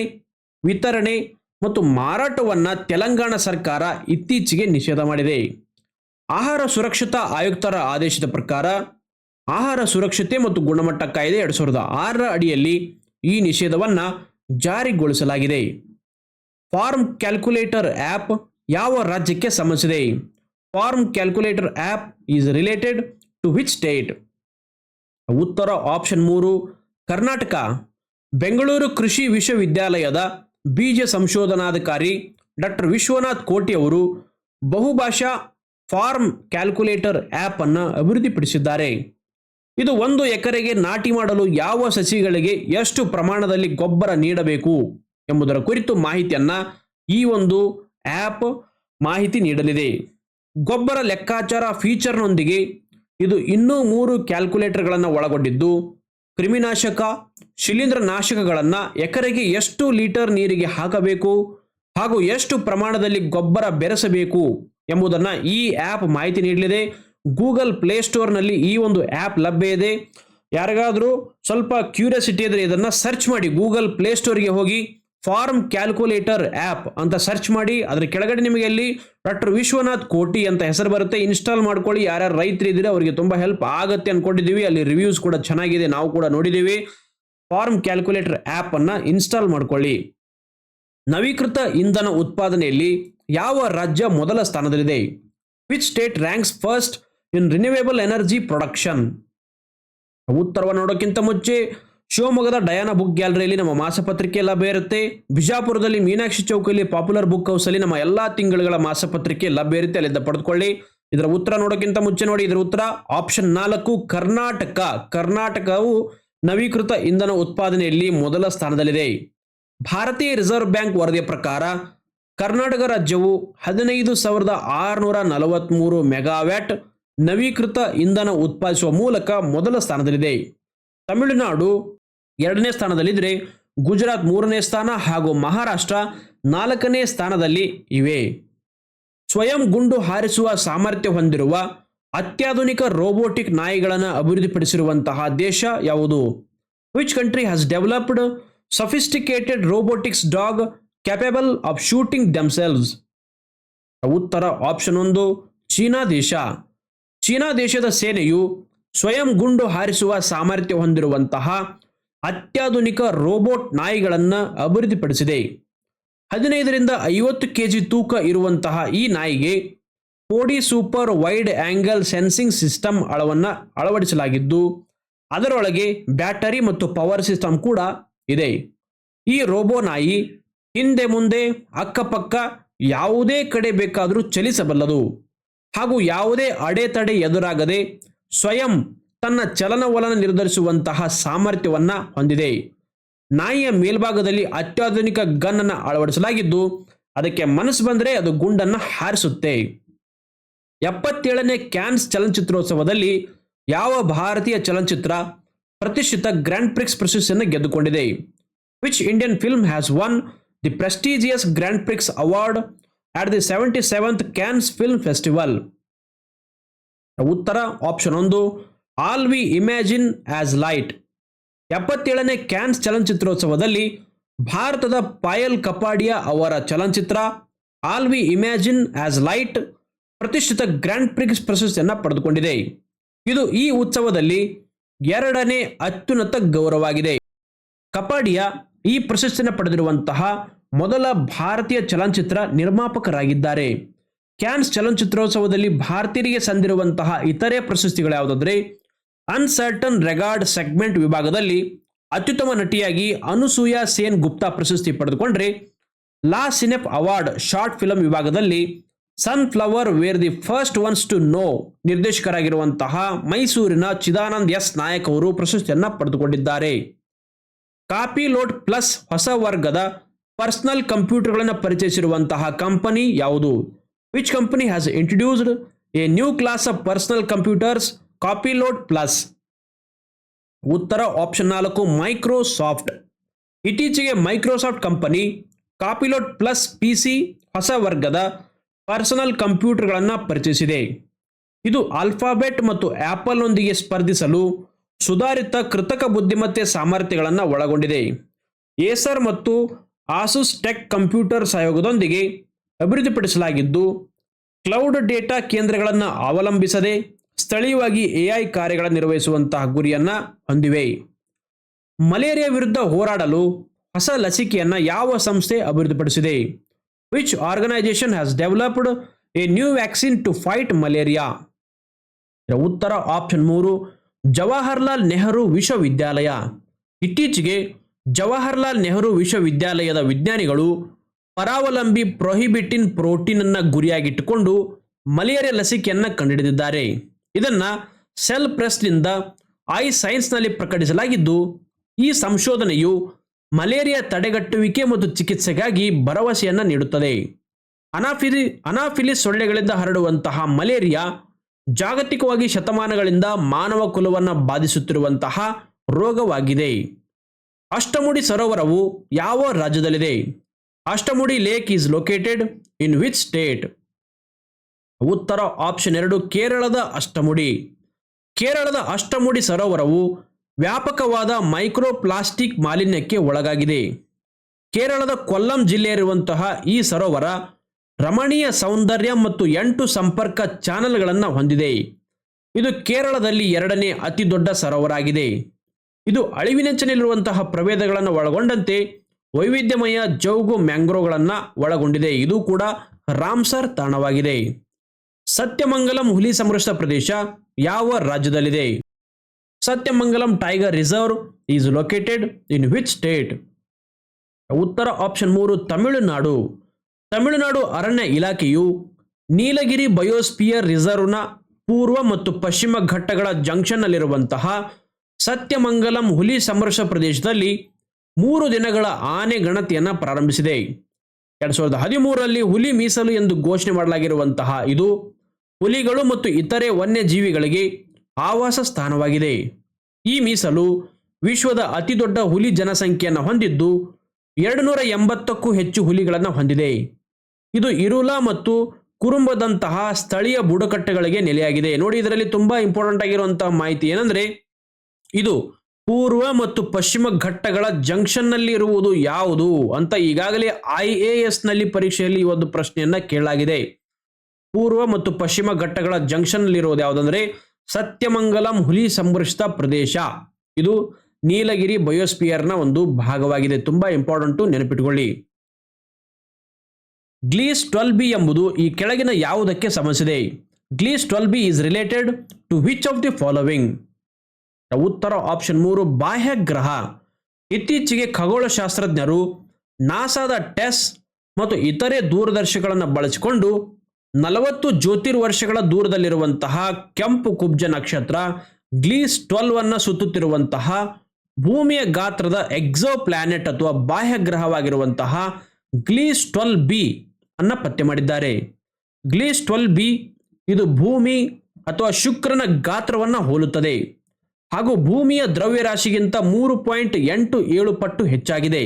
ವಿತರಣೆ ಮತ್ತು ಮಾರಾಟವನ್ನು ತೆಲಂಗಾಣ ಸರ್ಕಾರ ಇತ್ತೀಚೆಗೆ ನಿಷೇಧ ಮಾಡಿದೆ. ಆಹಾರ ಸುರಕ್ಷತಾ ಆಯುಕ್ತರ ಆದೇಶದ ಪ್ರಕಾರ ಆಹಾರ ಸುರಕ್ಷತೆ ಮತ್ತು ಗುಣಮಟ್ಟ ಕಾಯ್ದೆ ಎರಡು ಸಾವಿರದ ಆರರ ಅಡಿಯಲ್ಲಿ ಈ ನಿಷೇಧವನ್ನು ಜಾರಿಗೊಳಿಸಲಾಗಿದೆ. ಫಾರ್ಮ್ ಕ್ಯಾಲ್ಕುಲೇಟರ್ ಆ್ಯಪ್ ಯಾವ ರಾಜ್ಯಕ್ಕೆ ಸಂಬಂಧಿಸಿದೆ? Farm calculator app is related to which state? ಉತ್ತರ ಆಪ್ಷನ್ ಮೂರು, ಕರ್ನಾಟಕ. ಬೆಂಗಳೂರು ಕೃಷಿ ವಿಶ್ವವಿದ್ಯಾಲಯದ ಬೀಜ ಸಂಶೋಧನಾಧಿಕಾರಿ ಡಾಕ್ಟರ್ ವಿಶ್ವನಾಥ್ ಕೋಟಿ ಅವರು ಬಹುಭಾಷಾ ಫಾರ್ಮ್ ಕ್ಯಾಲ್ಕುಲೇಟರ್ ಆ್ಯಪ್ ಅನ್ನು ಅಭಿವೃದ್ಧಿಪಡಿಸಿದ್ದಾರೆ. ಇದು ಒಂದು ಎಕರೆಗೆ ನಾಟಿ ಮಾಡಲು ಯಾವ ಸಸಿಗಳಿಗೆ ಎಷ್ಟು ಪ್ರಮಾಣದಲ್ಲಿ ಗೊಬ್ಬರ ನೀಡಬೇಕು ಎಂಬುದರ ಕುರಿತು ಮಾಹಿತಿಯನ್ನು ಈ ಒಂದು ಆ್ಯಪ್ ಮಾಹಿತಿ ನೀಡಲಿದೆ. ಗೊಬ್ಬರ ಲೆಕ್ಕಾಚಾರ ಫೀಚರ್ನೊಂದಿಗೆ ಇದು ಇನ್ನೂ ಮೂರು ಕ್ಯಾಲ್ಕುಲೇಟರ್ಗಳನ್ನು ಒಳಗೊಂಡಿದ್ದು, ಕ್ರಿಮಿನಾಶಕ ಶಿಲೀಂಧ್ರ ನಾಶಕಗಳನ್ನು ಎಕರೆಗೆ ಎಷ್ಟು ಲೀಟರ್ ನೀರಿಗೆ ಹಾಕಬೇಕು ಹಾಗೂ ಎಷ್ಟು ಪ್ರಮಾಣದಲ್ಲಿ ಗೊಬ್ಬರ ಬೆರೆಸಬೇಕು ಎಂಬುದನ್ನು ಈ ಆ್ಯಪ್ ಮಾಹಿತಿ ನೀಡಲಿದೆ. ಗೂಗಲ್ ಪ್ಲೇಸ್ಟೋರ್ನಲ್ಲಿ ಈ ಒಂದು ಆ್ಯಪ್ ಲಭ್ಯ ಇದೆ. ಯಾರಿಗಾದರೂ ಸ್ವಲ್ಪ ಕ್ಯೂರಿಯಾಸಿಟಿ ಇದ್ದರೆ ಇದನ್ನು ಸರ್ಚ್ ಮಾಡಿ ಗೂಗಲ್ ಪ್ಲೇಸ್ಟೋರ್ಗೆ ಹೋಗಿ. ಫಾರ್ಮ್ ಕ್ಯಾಲ್ಕುಲೇಟರ್ ಆ್ಯಪ್ ಅಂತ ಸರ್ಚ್ ಮಾಡಿ, ಅದರ ಕೆಳಗಡೆ ನಿಮಗೆ ಅಲ್ಲಿ ಡಾಕ್ಟರ್ ವಿಶ್ವನಾಥ್ ಕೋಟಿ ಅಂತ ಹೆಸರು ಬರುತ್ತೆ. ಇನ್ಸ್ಟಾಲ್ ಮಾಡ್ಕೊಳ್ಳಿ. ಯಾರ್ಯಾರು ರೈತರು ಇದ್ದೀರಾ, ಅವರಿಗೆ ತುಂಬ ಹೆಲ್ಪ್ ಆಗುತ್ತೆ ಅಂದ್ಕೊಂಡಿದ್ದೀವಿ ಅಲ್ಲಿ ರಿವ್ಯೂಸ್ ಕೂಡ ಚೆನ್ನಾಗಿದೆ, ನಾವು ಕೂಡ ನೋಡಿದ್ದೀವಿ. ಫಾರ್ಮ್ ಕ್ಯಾಲ್ಕುಲೇಟರ್ ಆ್ಯಪ್ ಅನ್ನು ಇನ್ಸ್ಟಾಲ್ ಮಾಡ್ಕೊಳ್ಳಿ. ನವೀಕೃತ ಇಂಧನ ಉತ್ಪಾದನೆಯಲ್ಲಿ ಯಾವ ರಾಜ್ಯ ಮೊದಲ ಸ್ಥಾನದಲ್ಲಿದೆ? Which state ranks first in renewable energy production ಉತ್ತರವನ್ನು ನೋಡೋಕ್ಕಿಂತ ಮುಂಚೆ ಶಿವಮೊಗ್ಗದ ಡಯಾನ ಬುಕ್ ಗ್ಯಾಲರಿಯಲ್ಲಿ ನಮ್ಮ ಮಾಸಪತ್ರಿಕೆ ಲಭ್ಯ ಇರುತ್ತೆ. ಬಿಜಾಪುರದಲ್ಲಿ ಮೀನಾಕ್ಷಿ ಚೌಕಲ್ಲಿ ಪಾಪ್ಯುಲರ್ ಬುಕ್ ಹೌಸಲ್ಲಿ ನಮ್ಮ ಎಲ್ಲಾ ತಿಂಗಳುಗಳ ಮಾಸಪತ್ರಿಕೆ ಲಭ್ಯ ಇರುತ್ತೆ. ಅಲ್ಲಿಂದ ಪಡೆದುಕೊಳ್ಳಿ. ಇದರ ಉತ್ತರ ನೋಡೋಕ್ಕಿಂತ ಮುಂಚೆ ನೋಡಿ, ಇದರ ಉತ್ತರ ಆಪ್ಷನ್ ನಾಲ್ಕು, ಕರ್ನಾಟಕ. ಕರ್ನಾಟಕವು ನವೀಕೃತ ಇಂಧನ ಉತ್ಪಾದನೆಯಲ್ಲಿ ಮೊದಲ ಸ್ಥಾನದಲ್ಲಿದೆ. ಭಾರತೀಯ ರಿಸರ್ವ್ ಬ್ಯಾಂಕ್ ವರದಿಯ ಪ್ರಕಾರ, ಕರ್ನಾಟಕ ರಾಜ್ಯವು ಹದಿನೈದು ಸಾವಿರದ ಆರುನೂರ ನಲವತ್ತ್ಮೂರು ಮೆಗಾವ್ಯಾಟ್ ನವೀಕೃತ ಇಂಧನ ಉತ್ಪಾದಿಸುವ ಮೂಲಕ ಮೊದಲ ಸ್ಥಾನದಲ್ಲಿದೆ. ತಮಿಳುನಾಡು ಎರಡನೇ ಸ್ಥಾನದಲ್ಲಿದ್ದರೆ ಗುಜರಾತ್ ಮೂರನೇ ಸ್ಥಾನ ಹಾಗೂ ಮಹಾರಾಷ್ಟ್ರ ನಾಲ್ಕನೇ ಸ್ಥಾನದಲ್ಲಿ ಇವೆ. ಸ್ವಯಂ ಗುಂಡು ಹಾರಿಸುವ ಸಾಮರ್ಥ್ಯ ಹೊಂದಿರುವ ಅತ್ಯಾಧುನಿಕ ರೋಬೋಟಿಕ್ ನಾಯಿಗಳನ್ನು ಅಭಿವೃದ್ಧಿಪಡಿಸಿರುವಂತಹ ದೇಶ ಯಾವುದು? Which country has developed sophisticated robotics dog capable of shooting themselves ಉತ್ತರ ಆಪ್ಷನ್ ಒಂದು, ಚೀನಾ ದೇಶ. ಚೀನಾ ದೇಶದ ಸೇನೆಯು ಸ್ವಯಂ ಗುಂಡು ಹಾರಿಸುವ ಸಾಮರ್ಥ್ಯ ಹೊಂದಿರುವಂತಹ ಅತ್ಯಾಧುನಿಕ ರೋಬೋಟ್ ನಾಯಿಗಳನ್ನು ಅಭಿವೃದ್ಧಿಪಡಿಸಿದೆ. ಹದಿನೈದರಿಂದ ಐವತ್ತು ಕೆಜಿ ತೂಕ ಇರುವಂತಹ ಈ ನಾಯಿಗೆ ಫೋಡಿ super wide angle sensing system ಅಳವನ್ನು ಅಳವಡಿಸಲಾಗಿದ್ದು, ಅದರೊಳಗೆ ಬ್ಯಾಟರಿ ಮತ್ತು ಪವರ್ ಸಿಸ್ಟಮ್ ಕೂಡ ಇದೆ. ಈ ರೋಬೋ ನಾಯಿ ಹಿಂದೆ ಮುಂದೆ ಅಕ್ಕಪಕ್ಕ ಯಾವುದೇ ಕಡೆ ಬೇಕಾದರೂ ಚಲಿಸಬಲ್ಲದು ಹಾಗೂ ಯಾವುದೇ ಅಡೆತಡೆ ಎದುರಾಗದೆ ಸ್ವಯಂ ತನ್ನ ಚಲನವಲನ ನಿರ್ಧರಿಸುವಂತಹ ಸಾಮರ್ಥ್ಯವನ್ನು ಹೊಂದಿದೆ. ನಾಯಿಯ ಮೇಲ್ಭಾಗದಲ್ಲಿ ಅತ್ಯಾಧುನಿಕ ಗನ್ ಅನ್ನು ಅಳವಡಿಸಲಾಗಿದ್ದು, ಅದಕ್ಕೆ ಮನಸ್ಸು ಬಂದರೆ ಅದು ಗುಂಡನ್ನು ಹಾರಿಸುತ್ತೆ. ಎಪ್ಪತ್ತೇಳನೇ ಕ್ಯಾನ್ಸ್ ಚಲನಚಿತ್ರೋತ್ಸವದಲ್ಲಿ ಯಾವ ಭಾರತೀಯ ಚಲನಚಿತ್ರ ಪ್ರತಿಷ್ಠಿತ ಗ್ರ್ಯಾಂಡ್ ಪ್ರಿಕ್ಸ್ ಪ್ರಶಸ್ತಿಯನ್ನು ಗೆದ್ದುಕೊಂಡಿದೆ? Which Indian film has won the prestigious grand prix award at the seventy seventh Cannes film festival ಉತ್ತರ ಆಪ್ಷನ್ ಒಂದು all we imagine as light ಎಪ್ಪತ್ತೇಳನೇ Cannes ಚಲನಚಿತ್ರೋತ್ಸವದಲ್ಲಿ ಭಾರತದ ಪಾಯಲ್ ಕಪಾಡಿಯಾ ಅವರ ಚಲನಚಿತ್ರ all we imagine as light ಪ್ರತಿಷ್ಠಿತ ಗ್ರ್ಯಾಂಡ್ ಪ್ರಿಕ್ಸ್ ಪ್ರಶಸ್ತಿಯನ್ನು ಪಡೆದುಕೊಂಡಿದೆ. ಇದು ಈ ಉತ್ಸವದಲ್ಲಿ ಎರಡನೇ ಅತ್ಯುನ್ನತ ಗೌರವವಾಗಿದೆ. ಕಪಾಡಿಯಾ ಈ ಪ್ರಶಸ್ತಿಯನ್ನು ಪಡೆದಿರುವಂತಹ ಮೊದಲ ಭಾರತೀಯ ಚಲನಚಿತ್ರ ನಿರ್ಮಾಪಕರಾಗಿದ್ದಾರೆ. ಕ್ಯಾನ್ಸ್ ಚಲನಚಿತ್ರೋತ್ಸವದಲ್ಲಿ ಭಾರತೀಯರಿಗೆ ಸಂದಿರುವಂತಹ ಇತರೆ ಪ್ರಶಸ್ತಿಗಳು ಯಾವುದಾದ್ರೆ ಅನ್ಸರ್ಟನ್ ರೆಗಾರ್ಡ್ ಸೆಗ್ಮೆಂಟ್ ವಿಭಾಗದಲ್ಲಿ ಅತ್ಯುತ್ತಮ ನಟಿಯಾಗಿ ಅನುಸೂಯ ಸೇನ್ ಗುಪ್ತಾ ಪ್ರಶಸ್ತಿ ಪಡೆದುಕೊಂಡ್ರೆ, La Cinef award short film ವಿಭಾಗದಲ್ಲಿ sunflower were the first ones to know ನಿರ್ದೇಶಕರಾಗಿರುವಂತಹ ಮೈಸೂರಿನ ಚಿದಾನಂದ್ ಎಸ್ ನಾಯಕ್ ಅವರು ಪ್ರಶಸ್ತಿಯನ್ನು ಪಡೆದುಕೊಂಡಿದ್ದಾರೆ. ಕಾಪಿ ಲೋಡ್ ಪ್ಲಸ್ ಹೊಸ ವರ್ಗದ ಪರ್ಸನಲ್ ಕಂಪ್ಯೂಟರ್ಗಳನ್ನು ಪರಿಚಯಿಸಿರುವಂತಹ ಕಂಪನಿ ಯಾವುದು? Which company has introduced a new class of personal computers copilot plus ಉತ್ತರ ಆಪ್ಷನ್ ನಾಲ್ಕು ಮೈಕ್ರೋಸಾಫ್ಟ್ ಇತ್ತೀಚೆಗೆ Microsoft company copilot plus P C ಹೊಸ ವರ್ಗದ ಪರ್ಸನಲ್ ಕಂಪ್ಯೂಟರ್ಗಳನ್ನು ಪರಿಚಯಿಸಿದೆ. ಇದು ಆಲ್ಫಾಬೆಟ್ ಮತ್ತು ಆ್ಯಪಲ್ನೊಂದಿಗೆ ಸ್ಪರ್ಧಿಸಲು ಸುಧಾರಿತ ಕೃತಕ ಬುದ್ಧಿಮತ್ತೆ ಸಾಮರ್ಥ್ಯಗಳನ್ನು ಒಳಗೊಂಡಿದೆ. ಏಸರ್ ಮತ್ತು ಆಸುಸ್ ಟೆಕ್ ಕಂಪ್ಯೂಟರ್ ಸಹಯೋಗದೊಂದಿಗೆ ಅಭಿವೃದ್ಧಿಪಡಿಸಲಾಗಿದ್ದು ಕ್ಲೌಡ್ ಡೇಟಾ ಕೇಂದ್ರಗಳನ್ನು ಅವಲಂಬಿಸದೆ ಸ್ಥಳೀಯವಾಗಿ ಎಐ ಕಾರ್ಯಗಳನ್ನು ನಿರ್ವಹಿಸುವಂತಹ ಗುರಿಯನ್ನು ಹೊಂದಿವೆ. ಮಲೇರಿಯಾ ವಿರುದ್ಧ ಹೋರಾಡಲು ಹೊಸ ಲಸಿಕೆಯನ್ನು ಯಾವ ಸಂಸ್ಥೆ ಅಭಿವೃದ್ಧಿಪಡಿಸಿದೆ? Which organisation has developed a new vaccine to fight malaria ಉತ್ತರ ಆಪ್ಷನ್ ಮೂರು, ಜವಾಹರ್ಲಾಲ್ ನೆಹರು ವಿಶ್ವವಿದ್ಯಾಲಯ. ಇತ್ತೀಚೆಗೆ ಜವಾಹರ್ಲಾಲ್ ನೆಹರು ವಿಶ್ವವಿದ್ಯಾಲಯದ ವಿಜ್ಞಾನಿಗಳು ಪರಾವಲಂಬಿ ಪ್ರೊಹಿಬಿಟಿನ್ ಪ್ರೋಟೀನ್ ಅನ್ನ ಗುರಿಯಾಗಿಟ್ಟುಕೊಂಡು ಮಲೇರಿಯಾ ಲಸಿಕೆಯನ್ನು ಕಂಡುಹಿಡಿದಿದ್ದಾರೆ. ಇದನ್ನ ಸೆಲ್ ಪ್ರೆಸ್ನಿಂದ ಐ ಸೈನ್ಸ್ನಲ್ಲಿ ಪ್ರಕಟಿಸಲಾಗಿದ್ದು, ಈ ಸಂಶೋಧನೆಯು ಮಲೇರಿಯಾ ತಡೆಗಟ್ಟುವಿಕೆ ಮತ್ತು ಚಿಕಿತ್ಸೆಗಾಗಿ ಭರವಸೆಯನ್ನು ನೀಡುತ್ತದೆ. ಅನಾಫಿಲಿ, ಅನಾಫಿಲಿಸ್ ಸೊಳ್ಳೆಗಳಿಂದ ಹರಡುವಂತಹ ಮಲೇರಿಯಾ ಜಾಗತಿಕವಾಗಿ ಶತಮಾನಗಳಿಂದ ಮಾನವ ಕುಲವನ್ನು ಬಾಧಿಸುತ್ತಿರುವಂತಹ ರೋಗವಾಗಿದೆ. ಅಷ್ಟಮುಡಿ ಸರೋವರವು ಯಾವ ರಾಜ್ಯದಲ್ಲಿದೆ? Ashtamudi lake is located in which state ಉತ್ತರ ಆಪ್ಷನ್ ಎರಡು, ಕೇರಳದ ಅಷ್ಟಮುಡಿ. ಕೇರಳದ ಅಷ್ಟಮುಡಿ ಸರೋವರವು ವ್ಯಾಪಕವಾದ ಮೈಕ್ರೋ ಪ್ಲಾಸ್ಟಿಕ್ ಮಾಲಿನ್ಯಕ್ಕೆ ಒಳಗಾಗಿದೆ. ಕೇರಳದ ಕೊಲ್ಲಂ ಜಿಲ್ಲೆಯಲ್ಲಿರುವಂತಹ ಈ ಸರೋವರ ರಮಣೀಯ ಸೌಂದರ್ಯ ಮತ್ತು ಎಂಟು ಸಂಪರ್ಕ ಚಾನೆಲ್ಗಳನ್ನು ಹೊಂದಿದೆ. ಇದು ಕೇರಳದಲ್ಲಿ ಎರಡನೇ ಅತಿ ದೊಡ್ಡ ಸರೋವರಾಗಿದೆ. ಇದು ಅಳಿವಿನಂಚಿನಲ್ಲಿರುವಂತಹ ಪ್ರಭೇದಗಳನ್ನು ಒಳಗೊಂಡಂತೆ ವೈವಿಧ್ಯಮಯ ಜೌಗು ಮ್ಯಾಂಗ್ರೋವ್ಗಳನ್ನು ಒಳಗೊಂಡಿದೆ. ಇದು ಕೂಡ ರಾಮ್ಸರ್ ತಾಣವಾಗಿದೆ. ಸತ್ಯಮಂಗಲಂ ಹುಲಿ ಸಂರಕ್ಷಿತ ಪ್ರದೇಶ ಯಾವ ರಾಜ್ಯದಲ್ಲಿದೆ? Sathyamangalam tiger reserve is located in which state? ಉತ್ತರ ಆಪ್ಷನ್ ಮೂರು, ತಮಿಳುನಾಡು. ತಮಿಳುನಾಡು ಅರಣ್ಯ ಇಲಾಖೆಯು ನೀಲಗಿರಿ ಬಯೋಸ್ಪಿಯರ್ ರಿಸರ್ವ್ನ ಪೂರ್ವ ಮತ್ತು ಪಶ್ಚಿಮ ಘಟ್ಟಗಳ ಜಂಕ್ಷನ್ನಲ್ಲಿರುವಂತಹ ಸತ್ಯಮಂಗಲಂ ಹುಲಿ ಸಂರಕ್ಷ ಪ್ರದೇಶದಲ್ಲಿ ಮೂರು ದಿನಗಳ ಆನೆ ಗಣತಿಯನ್ನು ಪ್ರಾರಂಭಿಸಿದೆ. ಎರಡು ಸಾವಿರದ ಹದಿಮೂರರಲ್ಲಿ ಹುಲಿ ಮೀಸಲು ಎಂದು ಘೋಷಣೆ ಮಾಡಲಾಗಿರುವಂತಹ ಇದು ಹುಲಿಗಳು ಮತ್ತು ಇತರೆ ವನ್ಯಜೀವಿಗಳಿಗೆ ಆವಾಸ ಸ್ಥಾನವಾಗಿದೆ. ಈ ಮೀಸಲು ವಿಶ್ವದ ಅತಿದೊಡ್ಡ ಹುಲಿ ಜನಸಂಖ್ಯೆಯನ್ನು ಹೊಂದಿದ್ದು ಎರಡು ನೂರ ಎಂಬತ್ತಕ್ಕೂ ಹೆಚ್ಚು ಹುಲಿಗಳನ್ನು ಹೊಂದಿದೆ. ಇದು ಇರುಲಾ ಮತ್ತು ಕುರುಂಬದಂತಹ ಸ್ಥಳೀಯ ಬುಡಕಟ್ಟುಗಳಿಗೆ ನೆಲೆಯಾಗಿದೆ. ನೋಡಿ, ಇದರಲ್ಲಿ ತುಂಬಾ ಇಂಪಾರ್ಟೆಂಟ್ ಆಗಿರುವಂತಹ ಮಾಹಿತಿ ಏನಂದ್ರೆ, ಇದು ಪೂರ್ವ ಮತ್ತು ಪಶ್ಚಿಮ ಘಟ್ಟಗಳ ಜಂಕ್ಷನ್ನಲ್ಲಿ ಇರುವುದು ಯಾವುದು ಅಂತ ಈಗಾಗಲೇ ಐ ಎ ಎಸ್ನಲ್ಲಿ ಪರೀಕ್ಷೆಯಲ್ಲಿ ಈ ಒಂದು ಪ್ರಶ್ನೆಯನ್ನ ಕೇಳಲಾಗಿದೆ. ಪೂರ್ವ ಮತ್ತು ಪಶ್ಚಿಮ ಘಟ್ಟಗಳ ಜಂಕ್ಷನ್ನಲ್ಲಿರೋದು ಯಾವುದಂದ್ರೆ ಸತ್ಯಮಂಗಲಂ ಹುಲಿ ಸಂರಕ್ಷಿತ ಪ್ರದೇಶ. ಇದು ನೀಲಗಿರಿ ಬಯೋಸ್ಪಿಯರ್ನ ಒಂದು ಭಾಗವಾಗಿದೆ. ತುಂಬಾ ಇಂಪಾರ್ಟೆಂಟು ನೆನಪಿಟ್ಕೊಳ್ಳಿ. ಗ್ಲೀಸ್ ಟ್ವೆಲ್ ಬಿ ಎಂಬುದು ಈ ಕೆಳಗಿನ ಯಾವುದಕ್ಕೆ ಸಂಬಂಧಿಸಿದೆ? Gliese twelve B is related to which of the following? ಉತ್ತರ ಆಪ್ಷನ್ ಮೂರು, ಬಾಹ್ಯ ಗ್ರಹ. ಇತ್ತೀಚೆಗೆ ಖಗೋಳಶಾಸ್ತ್ರಜ್ಞರು ನಾಸಾದ ಟೆಸ್ ಮತ್ತು ಇತರೆ ದೂರದರ್ಶಕಗಳನ್ನು ಬಳಸಿಕೊಂಡು ನಲವತ್ತು ಜ್ಯೋತಿರ್ವರ್ಷಗಳ ದೂರದಲ್ಲಿರುವಂತಹ ಕೆಂಪು ಕುಬ್ಜ ನಕ್ಷತ್ರ ಗ್ಲೀಸ್ ಟ್ವೆಲ್ವ್ ಅನ್ನ ಸುತ್ತುತ್ತಿರುವಂತಹ ಭೂಮಿಯ ಗಾತ್ರದ ಎಕ್ಸೋ ಪ್ಲಾನೆಟ್ ಅಥವಾ ಬಾಹ್ಯ ಗ್ರಹವಾಗಿರುವಂತಹ ಗ್ಲೀಸ್ ಟ್ವೆಲ್ ಬಿ ಅನ್ನ ಪತ್ತೆ ಮಾಡಿದ್ದಾರೆ. ಗ್ಲೀಸ್ ಟ್ವೆಲ್ ಬಿ ಇದು ಭೂಮಿ ಅಥವಾ ಶುಕ್ರನ ಗಾತ್ರವನ್ನು ಹೋಲುತ್ತದೆ. ಹಾಗೂ ಭೂಮಿಯ ದ್ರವ್ಯರಾಶಿಗಿಂತ ಮೂರು ಪಾಯಿಂಟ್ ಎಂಟು ಏಳು ಪಟ್ಟು ಹೆಚ್ಚಾಗಿದೆ.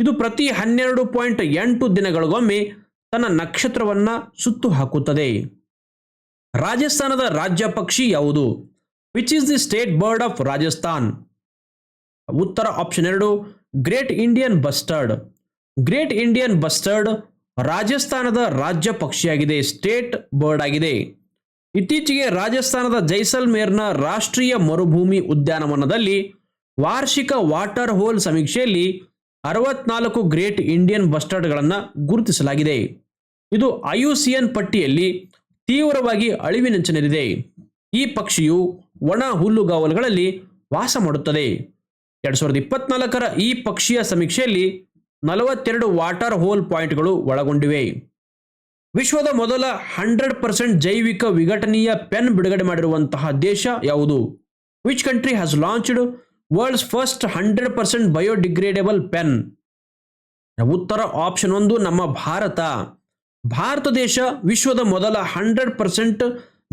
ಇದು ಪ್ರತಿ ಹನ್ನೆರಡು ಪಾಯಿಂಟ್ ಎಂಟು ದಿನಗಳಿಗೊಮ್ಮೆ ತನ್ನ ನಕ್ಷತ್ರವನ್ನು ಸುತ್ತು ಹಾಕುತ್ತದೆ. ರಾಜಸ್ಥಾನದ ರಾಜ್ಯ ಪಕ್ಷಿ ಯಾವುದು? Which is the state bird of Rajasthan ಉತ್ತರ ಆಪ್ಷನ್ ಎರಡು great Indian bustard great Indian bustard ರಾಜಸ್ಥಾನದ ರಾಜ್ಯ ಪಕ್ಷಿಯಾಗಿದೆ ಸ್ಟೇಟ್ ಬರ್ಡ್ ಆಗಿದೆ. ಇತ್ತೀಚೆಗೆ ರಾಜಸ್ಥಾನದ ಜೈಸಲ್ಮೇರ್ನ ರಾಷ್ಟ್ರೀಯ ಮರುಭೂಮಿ ಉದ್ಯಾನವನದಲ್ಲಿ ವಾರ್ಷಿಕ ವಾಟರ್ ಹೋಲ್ ಸಮೀಕ್ಷೆಯಲ್ಲಿ ಅರವತ್ನಾಲ್ಕು ಗ್ರೇಟ್ ಇಂಡಿಯನ್ ಬಸ್ಟರ್ಡ್ಗಳನ್ನು ಗುರುತಿಸಲಾಗಿದೆ. ಇದು ಅಯುಸಿಯನ್ ಪಟ್ಟಿಯಲ್ಲಿ ತೀವ್ರವಾಗಿ ಅಳಿವಿನಂಚನಲ್ಲಿದೆ. ಈ ಪಕ್ಷಿಯು ಒಣ ಹುಲ್ಲುಗಾವಲುಗಳಲ್ಲಿ ವಾಸ ಮಾಡುತ್ತದೆ. ಎರಡು ಸಾವಿರದ ಇಪ್ಪತ್ನಾಲ್ಕರ ಈ ಪಕ್ಷಿಯ ಸಮೀಕ್ಷೆಯಲ್ಲಿ ನಲವತ್ತೆರಡು ವಾಟರ್ ಹೋಲ್ ಪಾಯಿಂಟ್ಗಳು ಒಳಗೊಂಡಿವೆ. ವಿಶ್ವದ ಮೊದಲ ಹಂಡ್ರೆಡ್ ಪರ್ಸೆಂಟ್ ಜೈವಿಕ ವಿಘಟನೀಯ ಪೆನ್ ಬಿಡುಗಡೆ ಮಾಡಿರುವಂತಹ ದೇಶ ಯಾವುದು? Which country has launched world's first hundred percent biodegradable pen ಉತ್ತರ ಆಪ್ಷನ್ ಒಂದು ನಮ್ಮ ಭಾರತ. ಭಾರತ ದೇಶ ವಿಶ್ವದ ಮೊದಲ ಹಂಡ್ರೆಡ್ ಪರ್ಸೆಂಟ್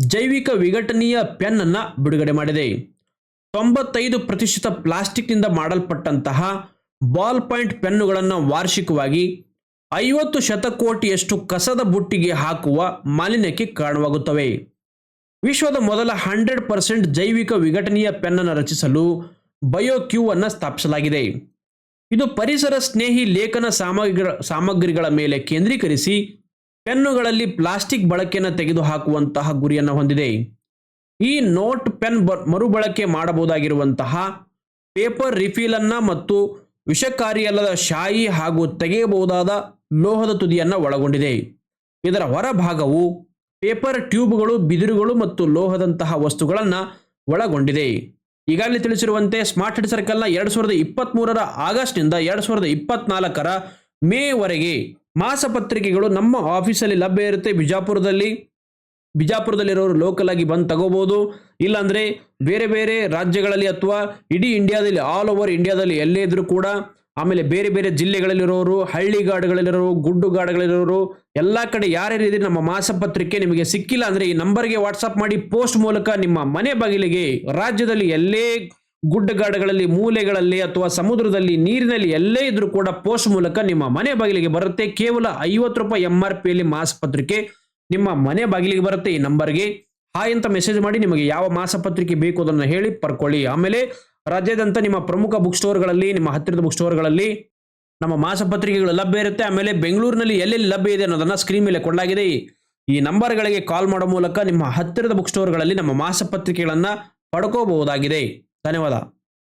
ಜೈವಿಕ ವಿಘಟನೀಯ ಪೆನ್ ಅನ್ನ ಬಿಡುಗಡೆ ಮಾಡಿದೆ. ತೊಂಬತ್ತೈದು ಪ್ರತಿಶತ ಪ್ಲಾಸ್ಟಿಕ್ನಿಂದ ಮಾಡಲ್ಪಟ್ಟಂತಹ ಬಾಲ್ ಪಾಯಿಂಟ್ ಪೆನ್ನುಗಳನ್ನು ವಾರ್ಷಿಕವಾಗಿ ಐವತ್ತು ಶತಕೋಟಿಯಷ್ಟು ಕಸದ ಬುಟ್ಟಿಗೆ ಹಾಕುವ ಮಾಲಿನ್ಯಕ್ಕೆ ಕಾರಣವಾಗುತ್ತವೆ. ವಿಶ್ವದ ಮೊದಲ ಹಂಡ್ರೆಡ್ ಪರ್ಸೆಂಟ್ ಜೈವಿಕ ವಿಘಟನೀಯ ಪೆನ್ನನ್ನು ರಚಿಸಲು ಬಯೋಕ್ಯೂ ಅನ್ನು ಸ್ಥಾಪಿಸಲಾಗಿದೆ. ಇದು ಪರಿಸರ ಸ್ನೇಹಿ ಲೇಖನ ಸಾಮಗ್ರಿಗಳ ಸಾಮಗ್ರಿಗಳ ಮೇಲೆ ಕೇಂದ್ರೀಕರಿಸಿ ಪೆನ್ನುಗಳಲ್ಲಿ ಪ್ಲಾಸ್ಟಿಕ್ ಬಳಕೆಯನ್ನು ತೆಗೆದುಹಾಕುವಂತಹ ಗುರಿಯನ್ನು ಹೊಂದಿದೆ. ಈ ನೋಟ್ ಪೆನ್ ಮರುಬಳಕೆ ಮಾಡಬಹುದಾಗಿರುವಂತಹ ಪೇಪರ್ ರಿಫಿಲನ್ನು ಮತ್ತು ವಿಷಕಾರಿಯಲ್ಲದ ಶಾಯಿ ಹಾಗೂ ತೆಗೆಯಬಹುದಾದ ಲೋಹದ ತುದಿಯನ್ನು ಒಳಗೊಂಡಿದೆ. ಇದರ ಹೊರಭಾಗವು ಪೇಪರ್ ಟ್ಯೂಬ್ಗಳು, ಬಿದಿರುಗಳು ಮತ್ತು ಲೋಹದಂತಹ ವಸ್ತುಗಳನ್ನು ಒಳಗೊಂಡಿದೆ. ಈಗಾಗಲೇ ತಿಳಿಸಿರುವಂತೆ ಸ್ಮಾರ್ಟ್ ಹೆಡ್ ಸರ್ಕಲ್ನ ಎರಡು ಸಾವಿರದ ಇಪ್ಪತ್ತ್ಮೂರರ ಆಗಸ್ಟ್ನಿಂದ ಎರಡು ಸಾವಿರದ ಇಪ್ಪತ್ನಾಲ್ಕರ ಮೇವರೆಗೆ ಮಾಸಪತ್ರಿಕೆಗಳು ನಮ್ಮ ಆಫೀಸಲ್ಲಿ ಲಭ್ಯ ಇರುತ್ತೆ. ಬಿಜಾಪುರದಲ್ಲಿ, ಬಿಜಾಪುರದಲ್ಲಿರೋರು ಲೋಕಲ್ ಆಗಿ ಬಂದು ತಗೋಬಹುದು ಇಲ್ಲಾಂದರೆ ಬೇರೆ ಬೇರೆ ರಾಜ್ಯಗಳಲ್ಲಿ ಅಥವಾ ಇಡೀ ಇಂಡಿಯಾದಲ್ಲಿ ಆಲ್ ಓವರ್ ಇಂಡಿಯಾದಲ್ಲಿ ಎಲ್ಲೇ ಇದ್ರೂ ಕೂಡ ಆಮೇಲೆ ಬೇರೆ ಬೇರೆ ಜಿಲ್ಲೆಗಳಲ್ಲಿರೋರು ಹಳ್ಳಿಗಾಡುಗಳಲ್ಲಿರೋರು ಗುಡ್ಡುಗಾಡುಗಳಲ್ಲಿರೋರು ಎಲ್ಲ ಕಡೆ ಯಾರ್ಯಾರಿದ್ರೆ ನಮ್ಮ ಮಾಸಪತ್ರಿಕೆ ನಿಮಗೆ ಸಿಕ್ಕಿಲ್ಲ ಅಂದ್ರೆ ಈ ನಂಬರ್ಗೆ ವಾಟ್ಸಪ್ ಮಾಡಿ ಪೋಸ್ಟ್ ಮೂಲಕ ನಿಮ್ಮ ಮನೆ ಬಾಗಿಲಿಗೆ ರಾಜ್ಯದಲ್ಲಿ ಎಲ್ಲೇ ಗುಡ್ಡಗಾಡುಗಳಲ್ಲಿ ಮೂಲೆಗಳಲ್ಲಿ ಅಥವಾ ಸಮುದ್ರದಲ್ಲಿ, ನೀರಿನಲ್ಲಿ ಎಲ್ಲೇ ಇದ್ರೂ ಕೂಡ ಪೋಸ್ಟ್ ಮೂಲಕ ನಿಮ್ಮ ಮನೆ ಬಾಗಿಲಿಗೆ ಬರುತ್ತೆ. ಕೇವಲ ಐವತ್ತು ರೂಪಾಯಿ ಎಂ ಆರ್ ಪಿಯಲ್ಲಿ ಮಾಸಪತ್ರಿಕೆ ನಿಮ್ಮ ಮನೆ ಬಾಗಿಲಿಗೆ ಬರುತ್ತೆ ಈ ನಂಬರ್ಗೆ. ಹಾಯ್ ಅಂತ ಮೆಸೇಜ್ ಮಾಡಿ ನಿಮಗೆ ಯಾವ ಮಾಸಪತ್ರಿಕೆ ಬೇಕು ಅದನ್ನು ಹೇಳಿ ಪರ್ಕೊಳ್ಳಿ ಆಮೇಲೆ ರಾಜ್ಯಾದ್ಯಂತ ನಿಮ್ಮ ಪ್ರಮುಖ ಬುಕ್ ಸ್ಟೋರ್ಗಳಲ್ಲಿ ನಿಮ್ಮ ಹತ್ತಿರದ ಬುಕ್ ಸ್ಟೋರ್ಗಳಲ್ಲಿ ನಮ್ಮ ಮಾಸಪತ್ರಿಕೆಗಳು ಲಭ್ಯ ಇರುತ್ತೆ. ಆಮೇಲೆ ಬೆಂಗಳೂರಿನಲ್ಲಿ ಎಲ್ಲೆಲ್ಲಿ ಲಭ್ಯ ಇದೆ ಅನ್ನೋದನ್ನ ಸ್ಕ್ರೀನ್ ಮೇಲೆ ಕೊಡಲಾಗಿದೆ. ಈ ನಂಬರ್ಗಳಿಗೆ ಕಾಲ್ ಮಾಡೋ ಮೂಲಕ ನಿಮ್ಮ ಹತ್ತಿರದ ಬುಕ್ ಸ್ಟೋರ್ಗಳಲ್ಲಿ ನಮ್ಮ ಮಾಸಪತ್ರಿಕೆಗಳನ್ನು ಪಡ್ಕೋಬಹುದಾಗಿದೆ. ಧನ್ಯವಾದ.